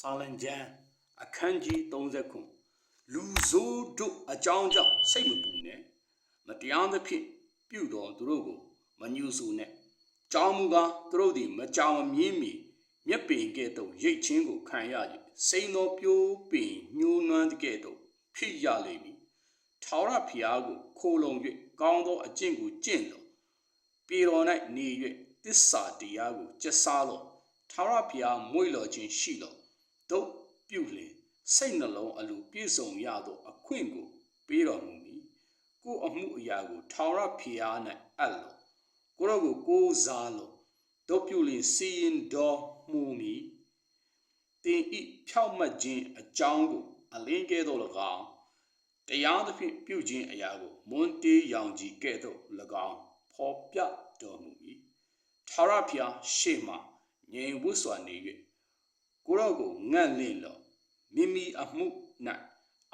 စာလံကျမ်းအခန်းကြီး39လူဆိုးတို့အကြောင်းကြောင့်စိတ်မပူနဲ့မတရားသဖြင့်ပြုတော်သူတို့ကိုမညှို့ဆိုနဲ့ကြောင်းမူကားသူတို့သည်မကြောင်မမြင်းမီမျက်ပင်ကဲ့သို့ရိတ်ချင်းကိုခံရ၍စိန်သောပြိုးပင်ညှိုးနွမ်းတဲ့ကဲ့သို့ဖြစ်ရလိမ့်မည်ထာဝရဘုရားကိုခိုလုံ၍ကောင်းသောအကျင့်ကိုကျင့်တော်ပြေတော်၌နေ၍တစ္ဆာတရားကိုကျက်စားလော့ထာဝရဘုရားမွေ့လျော်ခြင်းရှိလော့ တို့ပြုလင်စိတ်နှလုံးအလိုပြည့်စုံရသောအခွင့်ကိုပေးတော်မူမည်ကိုယ်အမှုအရာကိုထာဝရဘုရား၌အပ်လော့ကိုရောကိုကိုးစားလော့တို့ပြုလင်စီရင်တော်မူမည်တင်ဤဖြောက်မှတ်ခြင်းအကြောင်းကိုအလင်းကဲ့သို့၎င်းတရားသဖြင့်ပြုခြင်းအရာကိုမွန်းတေးရောင်ကြီးကဲ့သို့၎င်းဖော်ပြတော်မူမည်ထာဝရဘုရားရှေ့မှငြိမ်ဝတ်စွာနေ၍ ကိုရောကိုငန့်လင့်လော့မိမိအမှု၌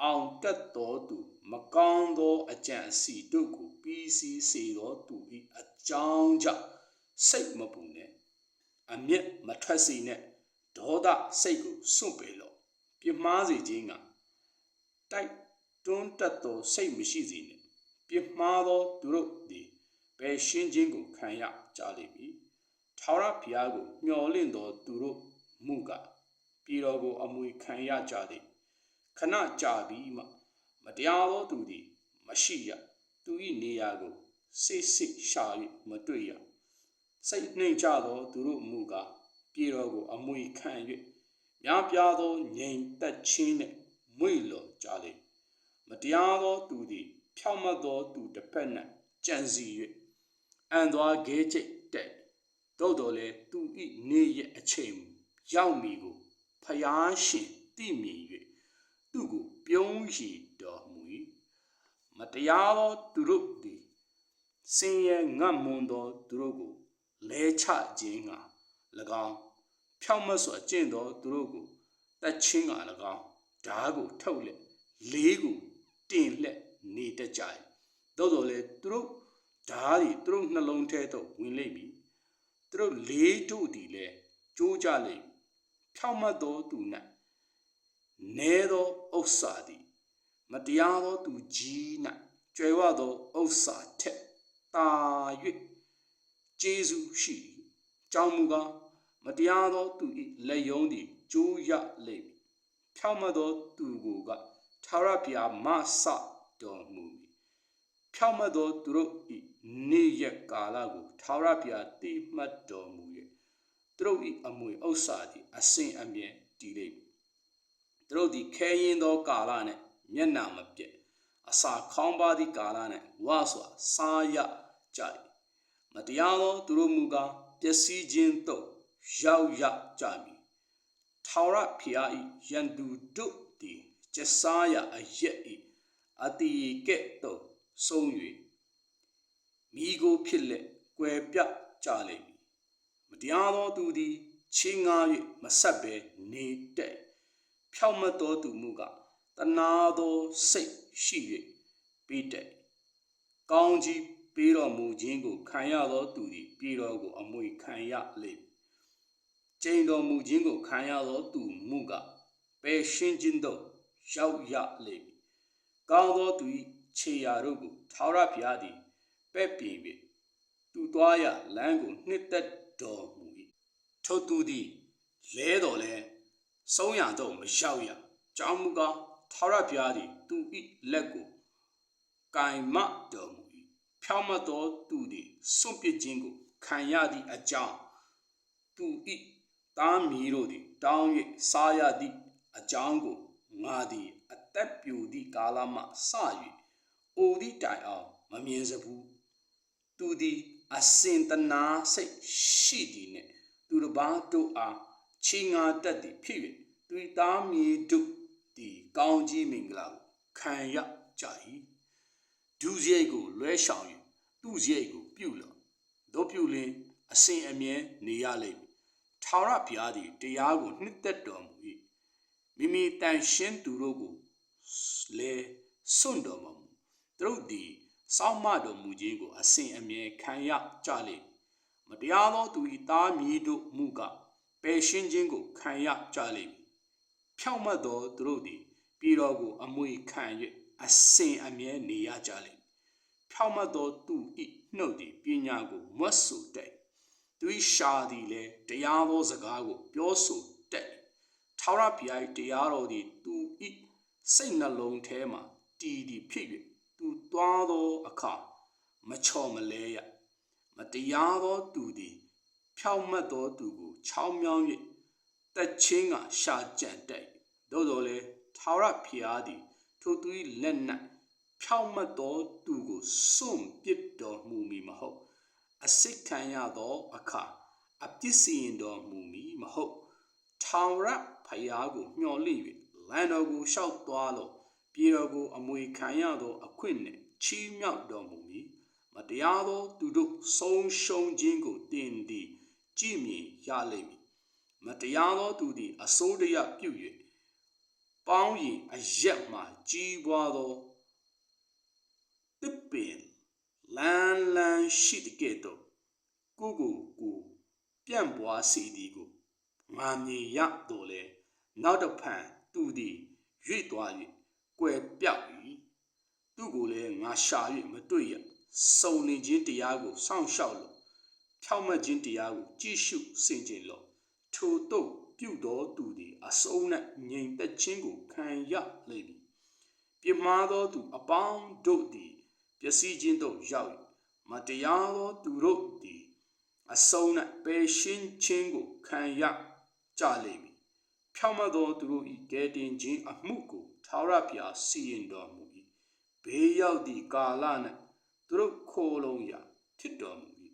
အောင်တက်တော်သူ မကောင်းသောအကြံအစီတို့ကိုပြီးစီးစေတော်သူ၏အကြောင်းကြောင့်စိတ်မပူနဲ့အမျက်မထွက်စေနဲ့ဒေါသစိတ်ကိုစွန့်ပယ်လော့ပြမှားစေခြင်းကတိုက်တွန်းတတ်သောစိတ်မရှိစေနဲ့ပြမှားသောသူတို့သည်ဘယ်ရှင်းခြင်းကိုခံရကြလိမ့်မည်ထာဝရဘုရားကိုမျှော်လင့်သောသူတို့မှုက ပြည်တော်ကိုအမွေခံရကြသည်ခဏကြာပြီးမှမတရားသောသူသည် မရှိရသူ၏နေရာကိုစိတ်စိတ်ရှာ၍မတွေ့ရစိတ်နှိမ်ကြသောသူတို့မူကားပြည်တော်ကိုအမွေခံ၍များပြားသောငြိမ်သက်ခြင်းနှင့်မွေ့လော်ကြလိမ့်မတရားသောသူသည် ဖြောင့်မတ်သောသူတစ်ဖက်၌ကြံစီ၍အံသွားခဲချိတ်တဲ့သို့တော်လည်းသူ၏နေရအချိန်ရောက်မီကို ဖျားရှင်သိမြင်၍သူ့ကိုပြုံးရည်တော်မူ၏မတရားသောသူတို့သည်စင်ရဲ့ငတ်မွန်သောသူတို့ကိုလဲချခြင်းငါ၎င်းဖြောင့်မတ်စွာကျင့်သောသူတို့ကိုတတ်ချင်းက၎င်းဓားကိုထုတ်လက်လေးကိုတင်လက်နေတတ်ကြ၏သို့တော်လည်းသူတို့ဓားသည်သူတို့နှလုံးထဲသို့ဝင်လိမ့်မည်သူတို့လေးတို့သည်လည်းကြိုးကြလိမ့်မည် ဖြောင့်မတ်သောသူ၌နဲသောဥစ္စာသည်မတရားသောသူကြီး၌ကြွယ်ဝသောဥစ္စာထက်တာ၍ကျေးဇူးရှိ၏ကြောင်းမူကားမတရားသောသူ၏လက်ယုံသည်ကျိုးရလိမ့်မည်ဖြောင့်မတ်သောသူကိုကထာဝရဘုရားမဆတော်မူမည်ဖြောင့်မတ်သောသူတို့၏နေ့ရက်ကာလကိုထာဝရဘုရားတိမှတ်တော်မူ၍ သူတို့၏အမွေဥစ္စာသည်အစဉ်အမြဲတည်လိမ့်မည်သူတို့သည်ခဲရင်သောကာလနှင့်မျက်နာမပြတ်အစာခေါင်းပါသည့်ကာလနှင့်ဝါစွာစားရကြ၏မတရားသောသူတို့မူကားပျက်စီးခြင်းသို့ရောက်ရကြမည်ထာဝရဘုရား၏ယံသူတို့သည်ကျစားရအရက်၏အတိကဲ့သို့ဆုံး၍မိကိုဖြစ်လက်ကွယ်ပြကြလိမ့်မည် မတရားသောသူသည်ချင်းငား၍မဆက်ဘဲနေတက်ဖြောက်မတ်သောသူမူကတနာသောစိတ်ရှိ၍ပြီးတက်ကောင်းကြီးပေးတော်မူခြင်းကိုခံရသောသူသည်ပြည်တော်ကိုအမွေခံရလိမ့်ကျိန်တော်မူခြင်းကိုခံရသောသူမူကပယ်ရှင်းခြင်းသို့ရောက်ရလိမ့်ကောင်းသောသူ၏ခြေရာတို့ကိုထာဝရဘုရားသည်ပဲ့ပြင်၍သူသွားရလမ်းကိုနှစ်သက် တော်မူ၏ထိုသူသည်လဲတော်လဲဆုံးရတော့မရောက်ရကြောင်းမူကားထာဝရဘုရားသည်သူ၏လက်ကိုကင်မတော်မူ၏ဖြောင်းမတော်သူသည်စွန့်ပစ်ခြင်းကိုခံရသည့်အကြောင်းသူ၏သားမီးတို့သည် တောင်း၍စားရသည့်အကြောင်းကိုငါသည်အသက်ပြူသည့်ကာလမှစ၍အိုသည့်တိုင်အောင်မမြင်စဘူးသူသည် အစင်တနာစိတ်ရှိသည်နှင့်သူတစ်ပါးတို့အားချင်းငါတက်သည်ဖြစ်၍သူသားမီးတို့သည်ကောင်းကြီးမင်္ဂလာကိုခံရကြ၏ဒုစရိုက်ကိုလွဲရှောင်၍သူ့စရိုက်ကိုပြုလောတို့ပြုလင်အစင်အမြဲနေရလိမ့်မည်ထာဝရဘုရားသည်တရားကိုနှစ်သက်တော်မူ၏မိမိတန်ရှင်းသူတို့ကိုလဲစွန့်တော်မမူသူတို့သည် စောင့်မတော်မူခြင်းကိုအစဉ်အမြဲခံရကြလိမ့်မတရားသောသူ၏သားမီးတို့မူကပယ်ရှင်းခြင်းကိုခံရကြလိမ့်ဖြောင့်မတ်သောသူတို့သည်ပြည်တော်ကိုအမွေခံ၍အစင်အမြဲနေရကြလိမ့်မည်ဖြောင့်မတ်သောသူဤနှုတ်သည်ပညာကိုမွတ်ဆိုတတ်၏သူ၏ရှာသည်လည်းတရားသောစကားကိုပြောဆိုတတ်၏ထာဝရဘုရား၏တရားတော်သည်သူ၏စိတ်နှလုံးထဲမှတည်တည်ဖြစ်၍ သူသွားသောအခါမချော်မလဲရမတရားသောသူသည်ဖြောင့်မတ်သောသူကိုချောင်းမြောင်း၍တက်ချင်းကရှာကြံတတ်၏သို့တော်လည်းထာဝရဘုရားသည် ထိုသူ၏လက်၌ဖြောင့်မတ်သောသူကိုစွန့်ပစ်တော်မူမည်မဟုတ်အစစ်ခံရသောအခါအပြစ်စီရင်တော်မူမည်မဟုတ်ထာဝရဘုရားကိုမျှော်လင့်၍လမ်းတော်ကိုရှောက်သွားလော့ ပြည်တော်ကိုအမွေခံရသောအခွင့်နှင့်ချီးမြှောက်တော်မူမည်မတရားသောသူတို့ဆုံးရှုံးခြင်းကိုတင်သည်ကြည်မြင်ရလိမ့်မည်မတရားသောသူသည်အစိုးရပြု၍ပေါင်းရင်အရက်မှကြီးပွားသောတစ်ပင်လန်းလန်းရှိတဲ့ကဲ့သို့ကိုကိုကိုပြန့်ပွားစေသည်ကိုငါမြင်ရတော်လဲနောက်တစ်ဖန်သူသည်ရွေ့သွား၍ ကွယ်ပြောက်၏သူကိုလည်းငါရှာ၍မတွေ့ရစုံနေခြင်းတရားကိုစောင့်ရှောက်လို့ဖြောက်မတ်ခြင်းတရားကိုကြည့်ရှုစင်ကြင်လို့ထိုတို့ပြုသောသူသည်အစုံ၌ငြိမ်သက်ခြင်းကိုခံရလိမ့်မည်ပြမာသောသူအပေါင်းတို့သည်ပျက်စီးခြင်းသို့ရောက်၍မတရားသောသူတို့သည်အစုံ၌ပယ်ရှင်းခြင်းကိုခံရကြလိမ့်မည် ဖြောင့်မတ်သောသူတို့၏ကယ်တင်ခြင်းအမှုကိုထာဝရဘုရားစီရင်တော်မူ၏ဘေးရောက်သည့်ကာလ၌သူတို့ခိုးလုံးရာဖြစ်တော်မူ၏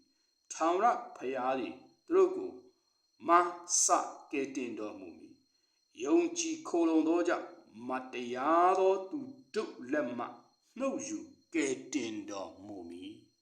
ထာဝရဘုရားသည်သူတို့ကိုမဆကဲတင်တော်မူမည်ယုံကြည်ခိုးလုံသောကြောင့်မတရားသောသူတို့လက်မှနှုတ်ယူကဲတင်တော်မူမည်